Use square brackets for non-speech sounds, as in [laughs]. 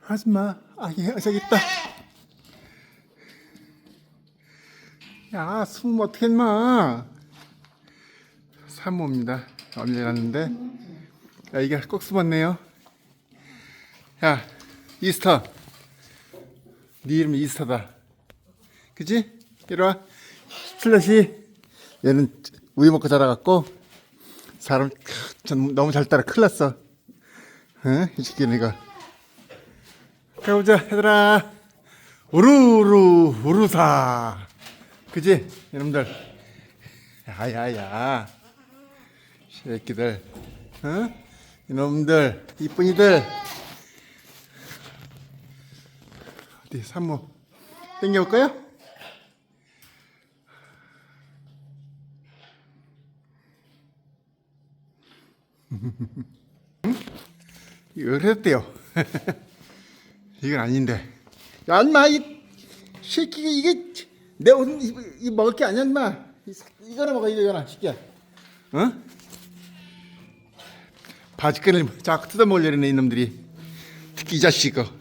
하지마. 아, 예, 저기 있다. 야, 숨으면 어떻게 했마. 산모입니다. 언제 갔는데. 야, 이게 꼭 숨었네요. 야, 이스터. 네 이름이 이스터다. 그지? 이리 와. 슬래시. 얘는 우유 먹고 자라갖고, 사람 전 너무 잘 따라 큰일 났어. 응? 이 새끼는 이거. 가보자, 얘들아. 우루루, 우루사. 그지? 이놈들. 야야야. 새끼들. 응? 이놈들, 이쁜이들. 어디, 산모. 땡겨올까요? [laughs] 이거 그랬대요. [laughs] 이건 아닌데. 야, 인마, 이 새끼가 이게 내 오늘 이, 이 먹을 게 아니야, 인마. 이, 새- 이거나 먹어, 이거나, 새끼야. 어? 바지끈을 자꾸 뜯어먹으려는 이놈들이. 특히 이 자식 거.